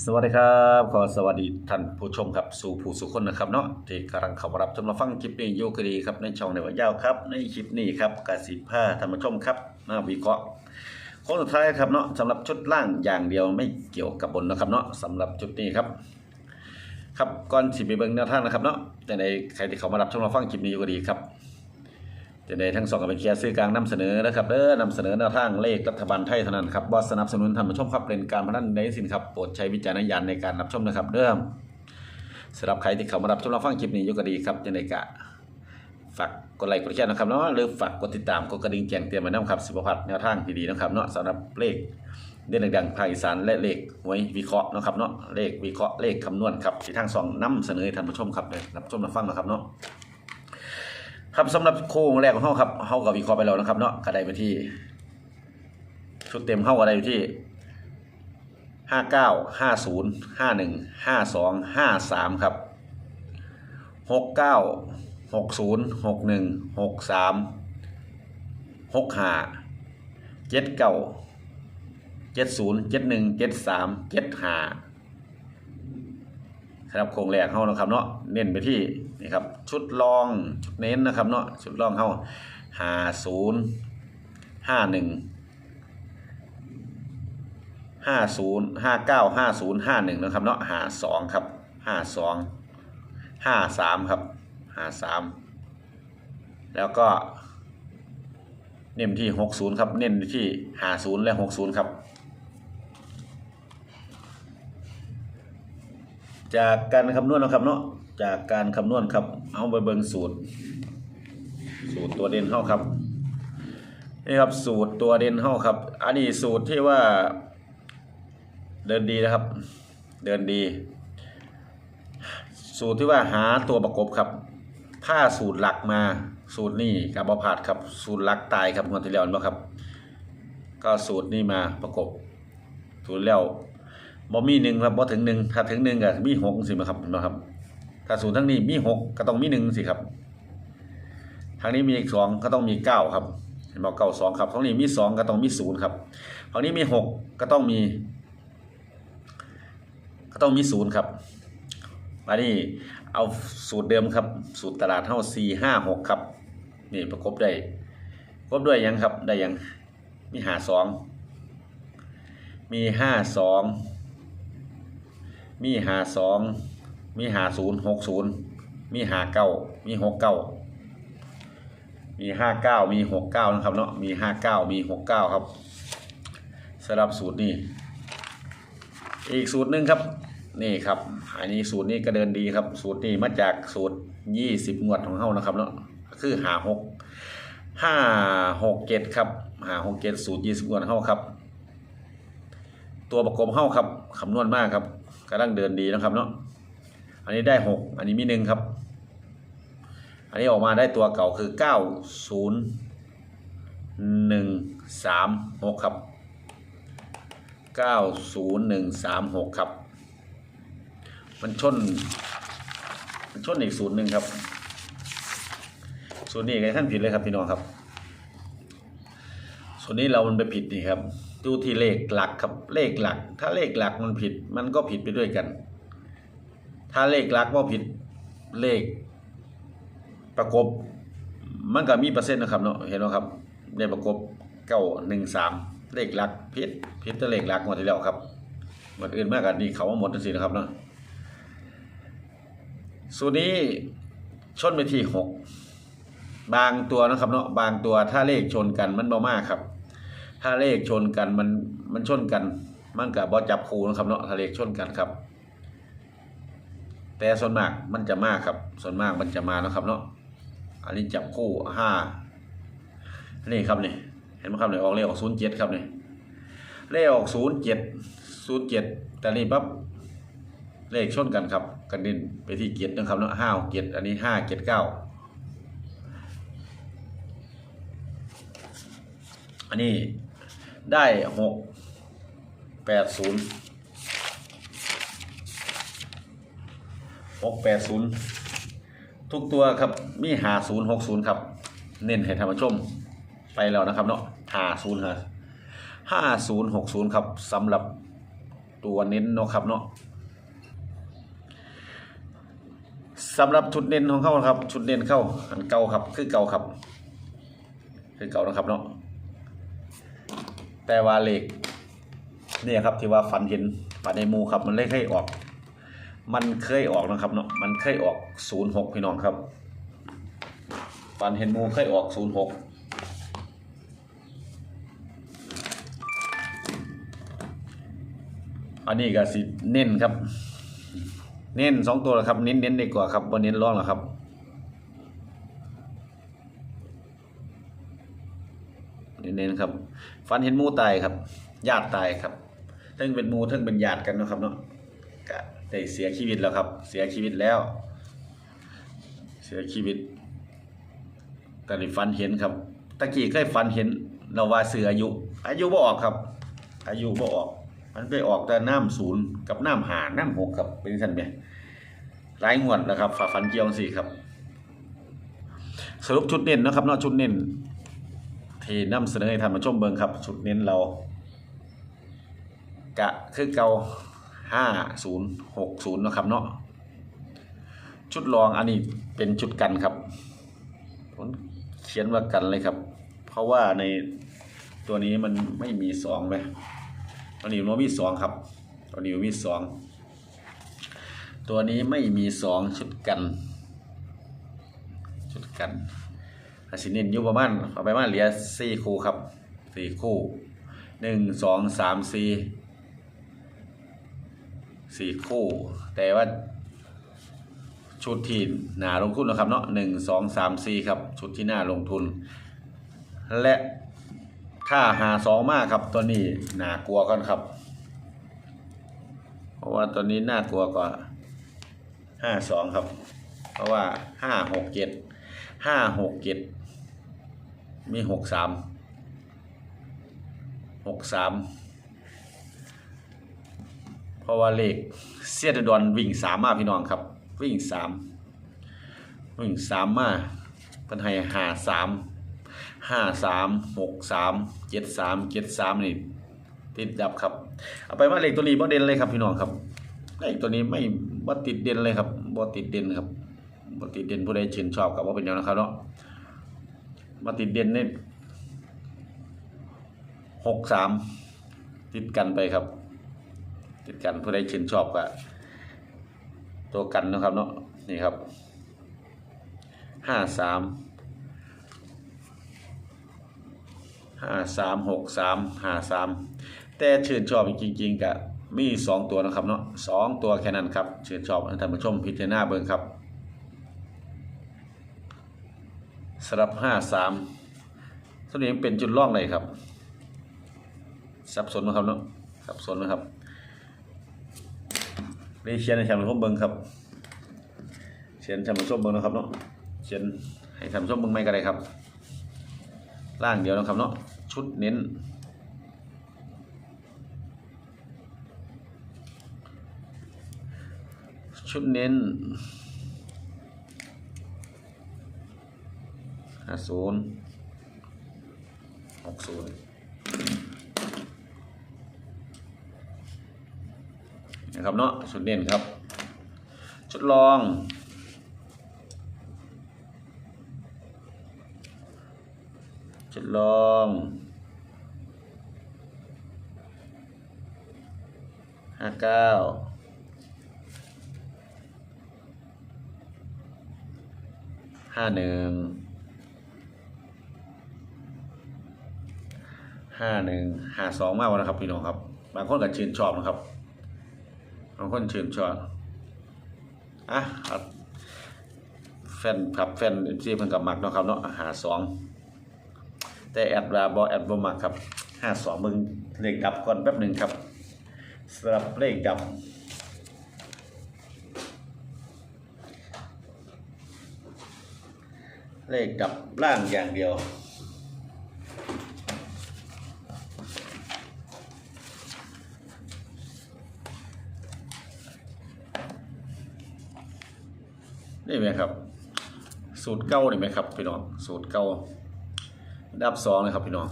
สวัสดีครับขอสวัสดีท่านผู้ชมครับสู่ผู้สุคนนะครับเนาะที่กำลังเข้ามารับชมรับฟังคลิปนี้โยกดีครับในช่องในวันยาวครับในคลิปนี้ครับกสิผ้าท่านผู้ชมครับมาวิเคราะห์โค้งสุดท้ายครับเนาะสำหรับชุดล่างอย่างเดียวไม่เกี่ยวกับบนนะครับเนาะสำหรับชุดนี้ครับ ครับก่อนสิไปเบิ่งแนวทางนะครับเนาะแต่ในใครที่เขามารับชมรับฟังคลิปนี้โยกดีครับ จะได้ทั้งสองกับเป็นเคลียร์ซื้อกลางนำเสนอนะครับเด้อนำเสนอแนวทางเลขรัฐบาลไทยเท่านั้นครับบอสนับสนุนท่านผู้ชมครับเป็นการพนันในสินครับโปรดใช้วิจารณญาณในการรับชมนะครับเด้อสำหรับใครที่เข้ามารับชมรับฟังคลิปนี้ยก็ดีครับจะได้กะฝากกดไลค์กดแชร์นะครับเนาะหรือฝากกดติดตามกดกระดิ่งแจ้งเตือนมาน้ำครับสิบพัฒน์แนวทางดีๆนะครับเนาะสำหรับเลขเด่นดังๆภาคอีสานและเลขหวยวิเคราะห์นะครับเนาะเลขวิเคราะห์เลขคำนวณครับที่ทางสองนำเสนอท่านผู้ชมครับเลยรับชมรับฟังนะครับเนาะ ครับสำหรับโค้งแรกของเฮาครับเฮากับวิเคราะห์ไปแล้วนะครับเนาะก็ได้ไปที่ชุดเต็มเฮาก็ได้ไปที่ห้าเก้าห้าศูนย์ห้าหนึ่งห้าสองห้าสามครับหกเก้าหกศูนย์หกหนึ่งหกสามหกห้าเจ็ดเก้าเจ็ดศูนย์เจ็ดหนึ่งเจ็ดสามเจ็ดห้า สำหรับโครงแรกเฮานะครับเนาะเน้นไปที่นี่ครับชุดรองชุดเน้นนะครับเนาะชุดรองเฮาห้าศูนย์ห้าหนึ่งห้าศูนย์ห้าเก้าห้าศูนย์ห้าหนึ่งนะครับเนาะห้าสองครับห้าสองห้าสามครับห้าสามแล้วก็เน้นที่หกศูนย์ครับเน้นที่ห้าศูนย์และหกศูนย์ครับ จากการคำนวณนะครับเนาะจากการคำนวณครับ เอาไปเบิงสูตร สูตรตัวเด่นเฮาครับนี่ครับสูตรตัวเด่นเฮาครับ อันนี้สูตรที่ว่า เดินดีนะครับ เดินดี สูตรที่ว่าหาตัวประกบครับถ้าสูตรหลักมาสูตรนี้กับบอพาดครับ สูตรหลักตายครับงวดที่แล้วนบ่ครับ ก็สูตรนี้มาประกบสูตรแล้ว บ่มีหนึ่งครับบ่ถึงหนึ่งถ้าถึงหนึ่งก็มีหกสิครับนบ่ครับ ถ้าศูนย์ทั้งนี้มีหกก็ต้องมีหนึ่งสิครับทางนี้มีอีกสองก็ต้องมีเก้าครับเห็นบอกเก้าสองครับทางนี้มีสองก็ต้องมีศูนย์ครับทางนี้มีหกก็ต้องมี ก็ต้องมีศูนย์ครับมานี่เอาสูตรเดิมครับ สูตรตลาดเท่าสี่ห้าหกครับ นี่ประกบได้ประกบด้วยยังครับได้ยังมีหาสองมีห้าสอง มีหาสองมีหาศูนย์หกศูนย์มีหาเก้ามีหกเก้ามีห้าเก้ามีหกเก้านะครับเนาะมีห้าเก้ามีหกเก้าครับสำหรับสูตรนี้อีกสูตรหนึ่งครับนี่ครับอันนี้สูตรนี้ก็เดินดีครับ สูตรนี้มาจากสูตรยี่สิบงวดของเฮานะครับเนาะคือหาหกห้าหกเจ็ดครับหาหกเจ็ดสูตรยี่สิบงวดเฮาครับ ตัวประกอบเฮาครับคำนวณมากครับ กำลังเดินดีนะครับเนาะอันนี้ได้หกอันนี้มีหนึ่งครับ อันนี้ออกมาได้ตัวเก่าคือเก้าศูนย์หนึ่งสามหกครับเก้าศูนย์หนึ่งสามหกครับ มันชนมันชนอีกศูนย์หนึ่งครับศูนย์นี้ไงท่านผิดเลยครับพี่น้องครับ ส่วนนี้เรามันไปผิดนี่ครับดูที่เลขหลักครับเลขหลัก ถ้าเลขหลักมันผิด มันก็ผิดไปด้วยกัน ถ้าเลขหลักว่าผิดเลขประกบ มันก็มีเปอร์เซ็นต์นะครับเนาะเห็นไหมครับได้ประกบเก้าหนึ่งสามเลขหลักผิดผิดแต่เลขหลักหมดที่แล้วครับหมดอื่นมากกว่านี้เขาว่าหมดทั้งสิ้นนะครับเนาะส่วนนี้ชนไปที่หกบางตัวนะครับเนาะบางตัวถ้าเลขชนกันมันเบ่มากครับ ถ้าเลขชนกันมันมันชนกัน มันกับบ่จับคู่นะครับเนาะถ้าเลขชนกันครับ แต่ส่วนมากมันจะมากครับ ส่วนมากมันจะมานะครับเนาะอันนี้จับคู่ห้านี่ครับนี่เห็นไหมครับเนี่ยออกเลขออกศูนย์เจ็ดครับเนี่ยเลขออกศูนย์เจ็ดศูนย์เจ็ดแต่นี่ปั๊บเลขชนกันครับกันดินไปที่เกียรตินะครับเนาะห้าเกียรติอันนี้ห้าเกียรติเก้าอันนี้ ได้หกแปดศูนย์หกแปดศูนย์ทุกตัวครับมีหาศูนย์หกศูนย์ครับ เน้นให้ท่านผู้ชมไปแล้วนะครับเนาะหาศูนย์ฮะห้าศูนย์หกศูนย์ครับสำหรับตัวเน้นเนาะครับเนาะสำหรับชุดเน้นของเขาครับ ชุดเน้นเข้าอันเก่าครับ คือเก่าครับ คือเก่านะครับเนาะ แต่ว่าเลขเนี่ยครับที่ว่าฝันเห็นฝันในมูครับ มันเลขเคยออก มันเคยออกนะครับเนาะมันเคยออกศูนย์หกพี่น้องครับฝันเห็นมูเคยออกศูนย์หกอันนี้ก็สิเน้นครับ เน้นสองตัวแล้วครับเน้นเน้นดีกว่าครับบนเน้นร้องแล้วครับเน้นๆครับ ฟันเห็นมูตายครับญาติตายครับทั้งเป็นมูทั้งเป็นญาติกันนะครับเนาะก็ได้เสียชีวิตแล้วครับ เสียชีวิตแล้ว เสียชีวิตก็ได้ฟันเห็นครับตะกี้เคยฟันเห็นเราว่าเสืออายุ อายุบ่ออกครับ อายุบ่ออก มันไปออกแต่น้ำศูนย์กับน้ำหาน้ำหกครับเป็นสันไหมหลายงวดแล้วครับฝ่าฟันเกียวสี่ครับสรุปชุดเน้นนะครับเนาะชุดเน้น ที่นำเสนอให้ท่านผู้ชมเบิ่งครับชุดเน้นเรา กะคือเก่าห้าศูนย์หกศูนย์นะครับเนาะชุดรองอันนี้เป็นชุดกันครับผมเขียนว่ากันเลยครับ เพราะว่าในตัวนี้มันไม่มีสองไหมตัวนี้มันมีสองครับตัวนี้มีสองตัวนี้ไม่มีสองชุดกัน ชุดกัน อาชินินอยู่ประมาณเอาไประมาณเหลือสี่คู่ครับสี่คู่หนึ่งสองสามสี่สี่คู่ แต่ว่าชุดที่หนาลงทุนนะครับเนาะหนึ่งสองสามสี่ครับ ชุดที่หน้าลงทุน และถ้าหาสองมากครับตัวนี้หนากลัวก่อนครับ เพราะว่าตัวนี้น่ากลัวกว่าห้าสองครับ เพราะว่าห้าหกเจ็ดห้าหกเจ็ด มีหกสามหกสามเพราะว่าเลขเสียดดอนวิ่งสามมาพี่น้องครับ วิ่งสามวิ่งสามมาเป็นให้หาสามห้าสามหกสามเจ็ดสามเจ็ดสามนี่ติดดับครับเอาไปว่าเลขตัวนี้บ่เด่นเลยครับพี่น้องครับเลขตัวนี้ไม่บ่ติดเด่นเลยครับบ่ติดเด่นครับบ่ติดเด่นผู้ใดชื่นชอบกับว่าเป็นอย่างนะครับเนาะ บ่ติดเด่นนี่หกสามติดกันไปครับ ติดกันผู้ใดชื่นชอบกับตัวกันนะครับเนาะนี่ครับห้าสามห้าสามหกสามห้าสามแต่ชื่นชอบจริงๆกับมีสองตัวนะครับเนาะสองตัวแค่นั้นครับชื่นชอบท่านผู้ชมพิจารณาเบิ่งครับสำหรับห้าสามส่วนนี้เป็นจุดล่องเลยครับสับสนนะครับเนาะสับสนนะครับนี่เชียนให้ท่านผู้มเบิ่งครับเชียนท่านผู้มเบิ่งนะครับเนาะเชียนให้ท่านผู้มเบิ่งไม่ก็ได้ครับ ล่างเดียวนะครับเนาะชุดเน้นชุดเน้น ห้าศูนย์หกศูนย์นะครับเนาะชุดเน้นครับ ชุดรองชุดลองห้าเก้าห้าหนึ่ง ห้าหนึ่งห้าสองมากกว่านะครับพี่น้องครับ บางคนก็ชื่นชอบนะครับ บางคนชื่นชอบอะแฟนครับแฟนซีเพิ่นกับมักเนาะครับเนาะหาสองแต่แอดว่าบอแอดบ่มักครับห้าสองมึงเลขดับก่อนแป๊บหนึ่งครับสำหรับเลขดับเลขดับล่างอย่างเดียว นี่ไหมครับ สูตรเก้านี่ไหมครับพี่น้องสูตรเก้าดับสองเลยครับพี่น้อง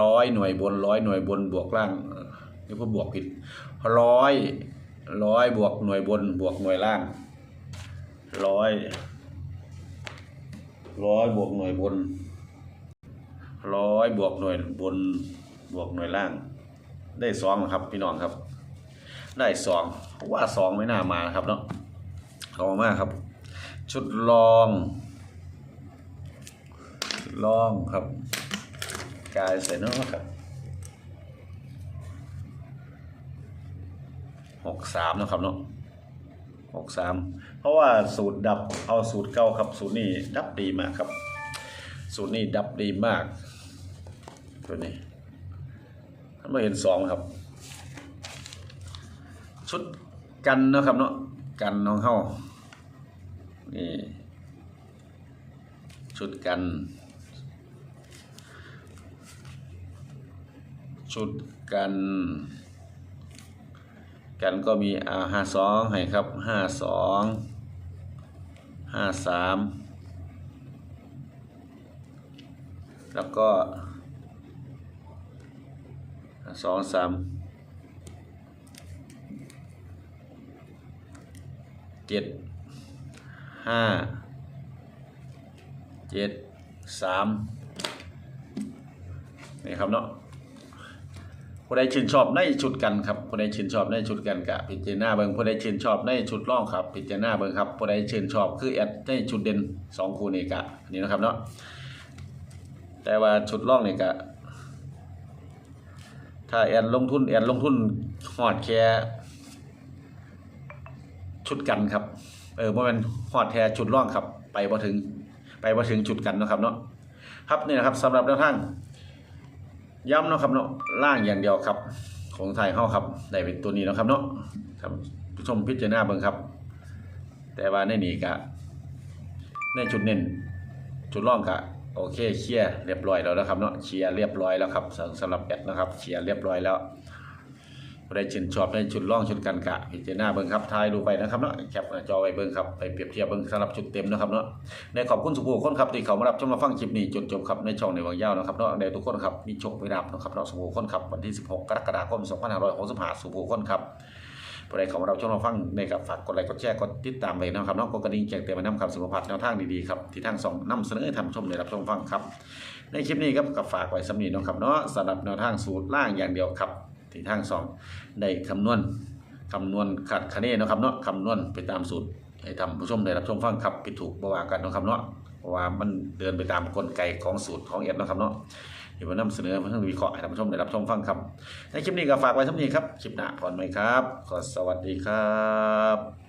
ร้อยหน่วยบนร้อยหน่วยบนบวกล่างนี่ผมบวกผิดร้อยร้อยบวกหน่วยบนบวกหน่วยล่างร้อยร้อยบวกหน่วยบนร้อยบวกหน่วยบนบวกหน่วยล่าง ได้สองนะครับพี่น้องครับ ได้สองว่าสองไม่น่ามาครับเนาะ เอามากครับ ชุดลอง ลองครับ กายใส่นาะครับหกสามนะครับเนาะหกสามเพราะว่าสูตรดับเอาสูตรเก่าครับ สูตรนี้ดับดีมากครับ สูตรนี้ดับดีมาก ตัวนี้ท่านไม่เห็นสองครับ ชุดกันนะครับเนาะกันน้องเฮา นี่ชุดกัน ชุดกัน กันก็มีอ่าห้าสองให้ครับห้าสองห้าสามแล้วก็สองสามเจ็ด ห้าเจ็ดสามนี่ครับเนาะผู้ใดชื่นชอบในชุดกันครับผู้ใดชื่นชอบในชุดกันกะพิจารณาเบิงผู้ใดชื่นชอบในชุดร่องครับ พิจารณาเบิงครับผู้ใดชื่นชอบคือแอดในชุดเด่นสองคู่นี่กะนี่นะครับเนาะแต่ว่าชุดร่องนี่กะถ้าแอดลงทุนแอดลงทุนหอดแค่ชุดกันครับ เออบ่แม่นหอดแท้ชุดร่องครับ ไปบ่ถึง ไปบ่ถึงชุดกันนะครับเนาะครับนี่นะครับสำหรับแนวทางย้ำเนะครับเนาะล่างอย่างเดียวครับ ของไทยเข้าครับได้เป็นตัวนี้นะครับเนาะครับผู้ชมพิจารณาเบิ่งครับ แต่ว่าในนี้กะในจุดเน้นจุดร่องกะโอเคเคลียร์เรียบร้อยแล้วนะครับเนาะเคลียร์เรียบร้อยแล้วครับสำหรับแบตนะครับเคลียร์เรียบร้อยแล้ว ผู้ใดชื่นชอบในชุดร่องชุดกันกะพิจารณาเบิ่งครับทายดูไปนะครับเนาะแคปหน้าจอไว้เบิ่งครับไปเปรียบเทียบเบิ่งสำหรับชุดเต็มนะครับเนาะในขอบคุณสุภูคนครับที่เขามารับชมมาฟังคลิปนี้จนจบครับในช่องในวังยาวนะครับเนาะในทุกคนครับมีโชคมีลาภนะครับเนาะสุภูคนครับวันที่ 16 กรกฎาคม2565สุภูคนครับผู้ใดเขามารับชมมาฟังในกับฝากกดไลค์กดแชร์กดติดตามไว้นะครับเนาะกดกระดิ่งแจ้งเตือนมานำคำสุภาพแนวทางดีๆครับที่ทางสองนำเสนอให้ท่านชมได้รับชมฟังครับในคลิปนี้ครับกับฝากไว้สำนีนะครับเนาะสำหรับแนวทางสูตรล่างอย่างเดียวครับ ที่ทางสองได้คำนวณคำนวณขัดคะแนนเนาะครับเนาะคำนวณไปตามสูตรให้ทำผู้ชมได้รับชมฟังครับผิดถูกบ่ว่ากันเนาะครับเนาะเพราะว่ามันเดินไปตามกลไกของสูตรของเอ็ดเนาะครับเนาะเดี๋ยวมานำเสนอเพื่อวิเคราะห์ให้ท่านผู้ชมได้รับชมฟังครับในคลิปนี้ก็ฝากไว้ท่านี้ครับคลิปหน้าพรไหมครับ ขอสวัสดีครับ